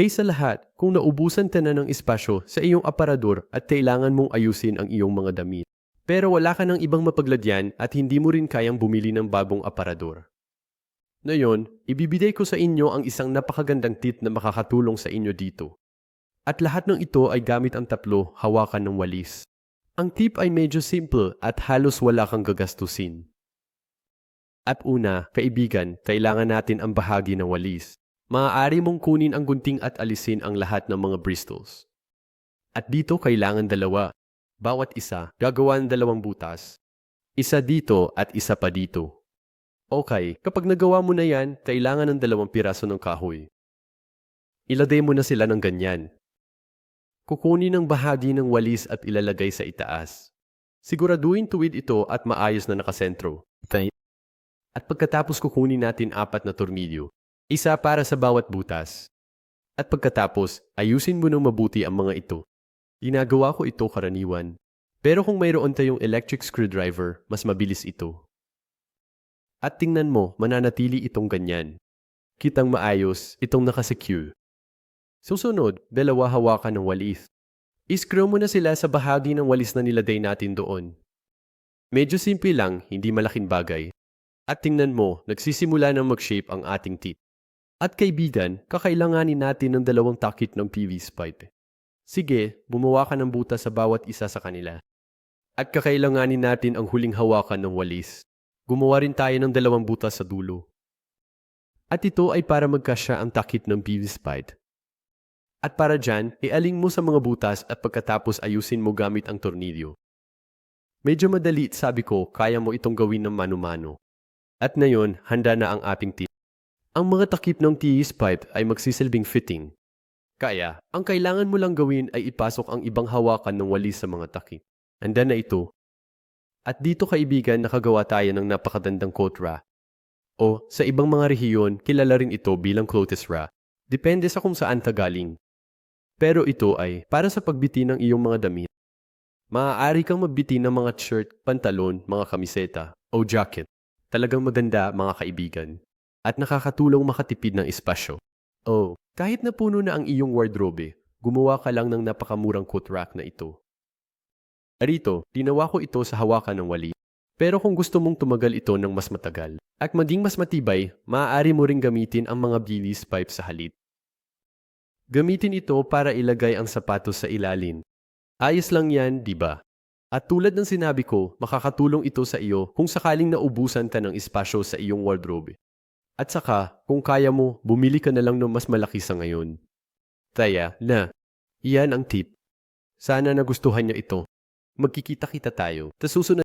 Kaysa lahat, kung naubusan ka na ng espasyo sa iyong aparador at kailangan mong ayusin ang iyong mga damit. Pero wala ka ng ibang mapagladyan at hindi mo rin kayang bumili ng bagong aparador. Ngayon, ibibigay ko sa inyo ang isang napakagandang tip na makakatulong sa inyo dito. At lahat ng ito ay gamit ang tatlo hawakan ng walis. Ang tip ay medyo simple at halos wala kang gagastusin. At una, kaibigan, kailangan natin ang bahagi ng walis. Maaari mong kunin ang gunting at alisin ang lahat ng mga bristles. At dito kailangan dalawa. Bawat isa, gagawa ng dalawang butas. Isa dito at isa pa dito. Okay, kapag nagawa mo na yan, kailangan ng dalawang piraso ng kahoy. Ilagay mo na sila ng ganyan. Kukunin ang bahagi ng walis at ilalagay sa itaas. Siguraduhin tuwid ito at maayos na nakasentro. At pagkatapos kukunin natin apat na tornilyo, isa para sa bawat butas. At pagkatapos, ayusin mo ng mabuti ang mga ito. Ginagawa ko ito karaniwan. Pero kung mayroon tayong electric screwdriver, mas mabilis ito. At tingnan mo, mananatili itong ganyan. Kitang maayos, itong nakasecure. Susunod, dalawa hawakan ng walis. Iskrew mo na sila sa bahagi ng walis na nilagay natin doon. Medyo simple lang, hindi malaking bagay. At tingnan mo, nagsisimula ng mag-shape ang ating teeth. At kaibigan, kakailanganin natin ng dalawang takip ng PVC pipe. Sige, bumuwa ka ng butas sa bawat isa sa kanila. At kakailanganin natin ang huling hawakan ng walis. Gumawa rin tayo ng dalawang butas sa dulo. At ito ay para magkasya ang takip ng PVC pipe. At para dyan, ialing mo sa mga butas at pagkatapos ayusin mo gamit ang tornilyo. Medyo madali, sabi ko, kaya mo itong gawin ng mano-mano. At ngayon, handa na ang ating tip. Ang mga takip ng TES pipe ay magsisilbing fitting. Kaya, ang kailangan mo lang gawin ay ipasok ang ibang hawakan ng walis sa mga takip. Handa na ito. At dito kaibigan, nakagawa tayo ng napakadandang coat ra. O, sa ibang mga rehiyon, kilala rin ito bilang clothes ra. Depende sa kung saan ka galing. Pero ito ay para sa pagbiti ng iyong mga damit. Maaari kang magbiti ng mga shirt, pantalon, mga kamiseta, o jacket. Talagang maganda mga kaibigan at nakakatulong makatipid ng espasyo. Oh, kahit na puno na ang iyong wardrobe, gumawa ka lang ng napakamurang coat rack na ito. Arito, ginawa ko ito sa hawakan ng wali. Pero kung gusto mong tumagal ito ng mas matagal at maging mas matibay, maaari mo ring gamitin ang mga bilis pipe sa halit. Gamitin ito para ilagay ang sapatos sa ilalim. Ayos lang yan, di ba? At tulad ng sinabi ko, makakatulong ito sa iyo kung sakaling naubusan ka ng espasyo sa iyong wardrobe. At saka, kung kaya mo, bumili ka na lang ng mas malaki sa ngayon. Taya, na. Iyan ang tip. Sana nagustuhan niyo ito. Magkikita-kita tayo. Ta susunod